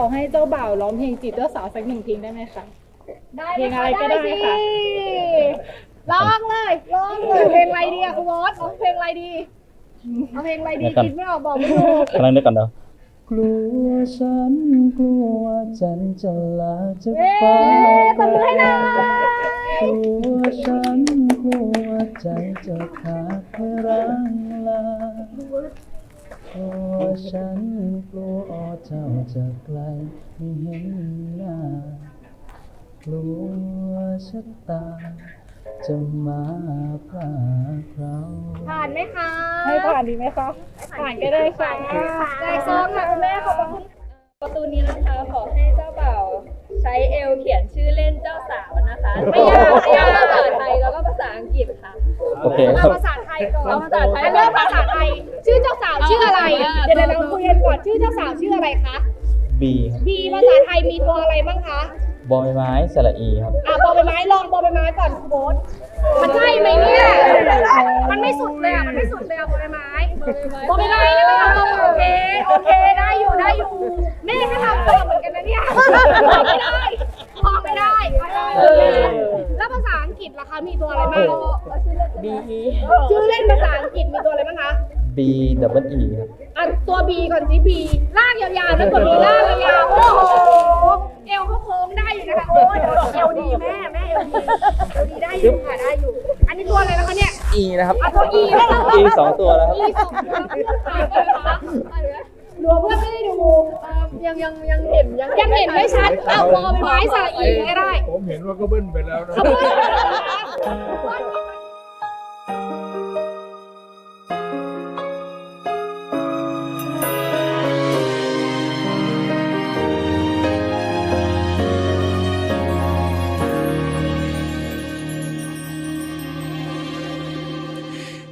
อให้เจ้าบ่าวร้องเพลงจีบเจ้าสาวสักหนึ่งเพลงได้ไหมคะ ได้เพลงอะไรก็ได้ค่ะ ร้องเลยร้องเลยเพลงอะไรดีอะคุณบอสร้องเพลงอะไรดีเอาเพลงอะไรดีเดี๋ยวก่อนคิดไม่ออกบอกไม่ถูกกำลังนึกก่อนเดี๋ยวกลัวฉันกลัวจันทร์จะลาจากเอ๊ฟ้าะตบมือให้หน่อยกลัวฉันกลัวใจจะขาดเมื่อรังลา กลัวฉันกลัวเจ้าจะไกลไม่เห็นหน้ากลัวชะตา จะมาพรากเราผ่านไหมคะให้ผ่านดีไหมคะผ่านก็ได้ค่ะใจซองค่ะคุณแม่ขอบคุณประตูนี้นะคะขอให้เจ้าบ่าว ใช้เอลเขียนชื่อเล่นเจ้าสาวนะคะ ไม่ยากไม่ยากภาษาไทยแล้วก็ภาษาอังกฤษค่ะ โอเคคเอารับ ภาษาไทยก่อนเอาภาษาไทย เริ่มภาษาไทย ชื่อเจ้าสาวชื่ออะไรเอาเดี๋ยวเดี๋ยวเราคุยกันก่อนชื่อเจ้าสาวชื่ออะไรคะบีครับบีภาษาไทยมีตัวอะไรบ้างคะ บอใบไม้สระอีครับ อะบอใบไม้ลองบอใบไม้ก่อนคุณโบ๊ทมันใช่ไหมเนี่ย มันไม่สุดเลยอะ มันไม่สุดเลยอะบอใบไม้บอใบไม้ได้ไหมคะโอเค โอเค ได้อยู่ ได้อยู่แม่ก็ทำตัวเหมือนกันนะเนี่ยพอไม่ได้พอไม่ได้โอเคแล้วภาษาอังกฤษล่ะคะ มีตัวอะไรบ้างบีชื่อเล่นภาษาอังกฤษมีตัวอะไรบ้างคะ B double E ครับ อะตัว B ก่อนสิ B ลากยาวๆแล้วกด B ลากยาวๆโอ้โหเอวเขาโค้งได้อยู่นะคะ โอ้ยเอวดีแม่แม่เอวดีเอวดีได้อยู่ค่ะได้อยู่ อันนี้ตัวอะไรนะคะเนี่ย E นะครับ อะตัว E แล้วเหรอ E สองตัวแล้วครับ E สองตัว เพื่อนถ่ายได้ไหมคะหรือว่าเพื่อนไม่ได้ดูยังยังยังเห็นยังยังเห็นไม่ชัดเอาบอเป็นไม้สระอีก็ได้ ผมเห็นว่าก็เบิ้ลไปแล้วนะเขา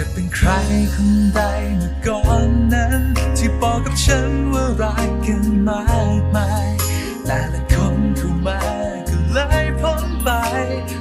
จะเป็นใครคนใดเมื่อก่อนนั้น ที่บอกกับฉันว่ารักกันมากมายแต่ละคนเข้ามาก็เลยพ้นไป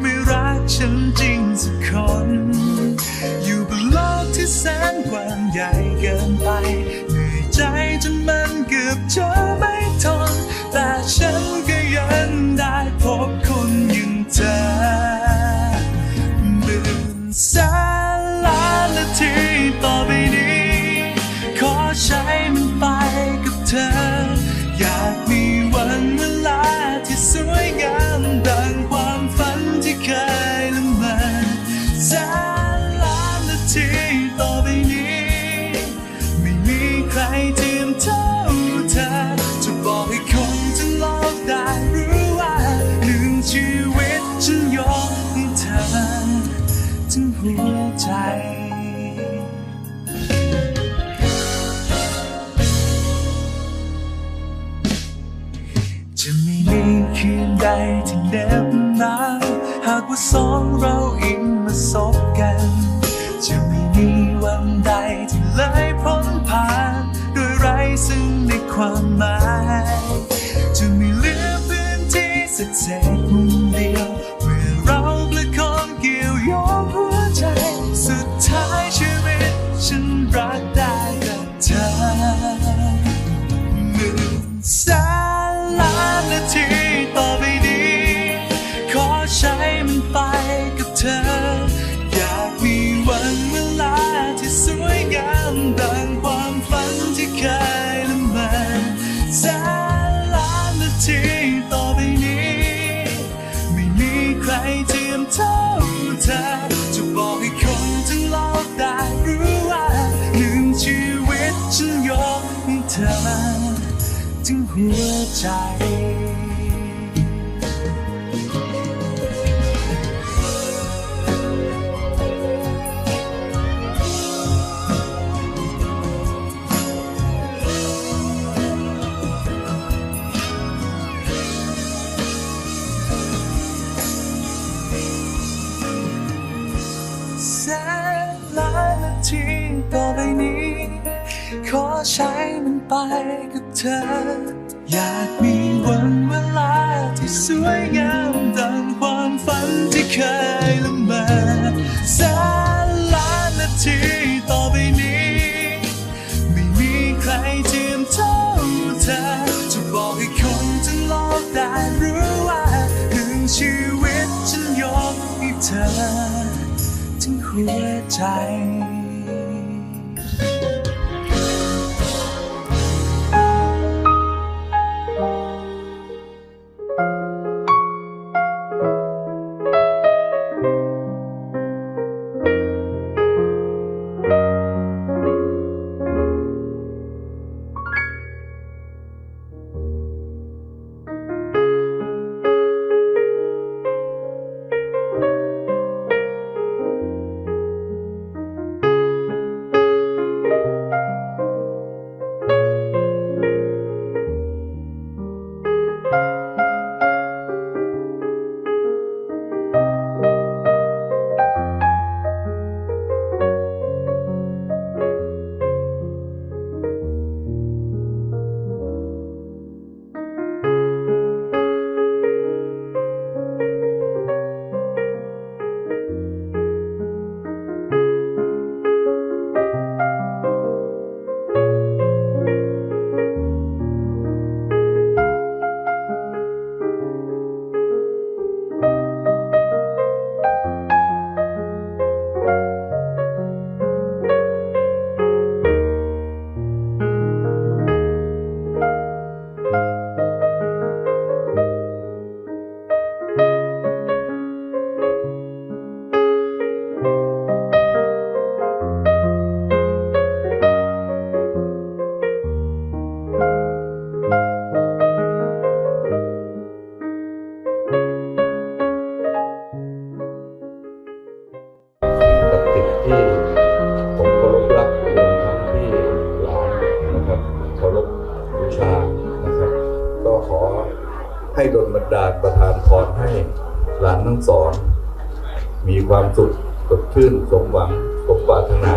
ไม่รักฉันจริงสักคน ถึงหัวใจจะไม่มีคืนใดที่เหน็บหนาวหากว่าสองเราอิงมาสบกัน จะไม่มีวันใดที่เลยพ้นผ่านโดยไรซึ่งในความหมาย เคยละเมอแสนล้านนาทีต่อไปนี้ ไม่มีใครเทียมเท่าเธอ จะบอกให้คนทั้งโลกได้รู้ว่าหนึ่งชีวิตฉันยกให้เธอถึงหัวใจ เธอ อยากมีวันเวลาที่สวยงามดังความฝันที่เคยละเมอแสนล้านนาทีต่อไปนี้ ไม่มีใครเทียมเท่าเธอ จะบอกให้คนทั้งโลกได้รู้ว่าหนึ่งชีวิตฉันยกให้เธอ ทั้งหัวใจ ความสุขสดชื่นสมหวังสมปรารถนา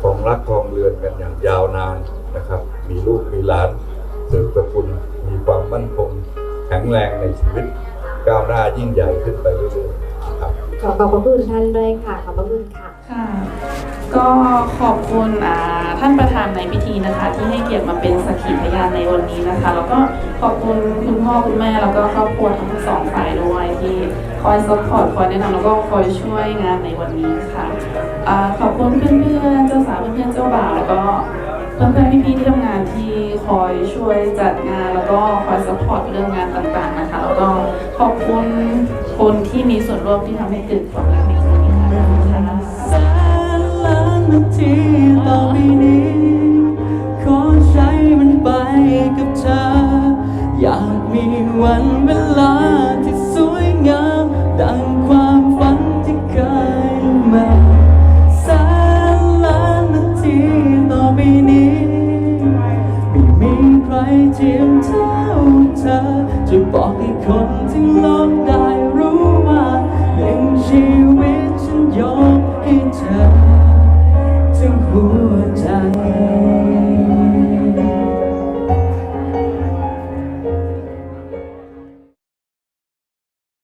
ครองรักครองเรือนกันอย่างยาวนานนะครับ มีลูกมีหลานสืบสกุลมีความมั่นคงแข็งแรงในชีวิตก้าวหน้ายิ่งใหญ่ขึ้นไปเรื่อยๆครับขอขอบพระคุณท่านด้วยค่ะ ขอบพระคุณค่ะค่ะ ก็ขอบคุณท่านประธานในพิธีนะคะ ที่ให้เกียรติมาเป็นสักขีพยานในวันนี้นะคะ แล้วก็ขอบคุณคุณพ่อคุณแม่แล้วก็ครอบครัวทั้งสองฝ่ายด้วยที่คอยซัพพอร์ตคอยแนะนำแล้วก็คอยช่วยงานในวันนี้ค่ะขอบคุณเพื่อนๆเจ้าสาวเพื่อนๆเจ้าบ่าวแล้วก็เพื่อนๆพี่ๆที่ทำงานที่คอยช่วยจัดงานแล้วก็คอยซัพพอร์ตเรื่องงานต่างๆนะคะ แล้วก็ขอบคุณคนที่มีส่วนร่วมที่ทำให้เกิดความรัก ทีต่อไปนี้ ขอใช้มันไปกับเธอ อยากมีวัน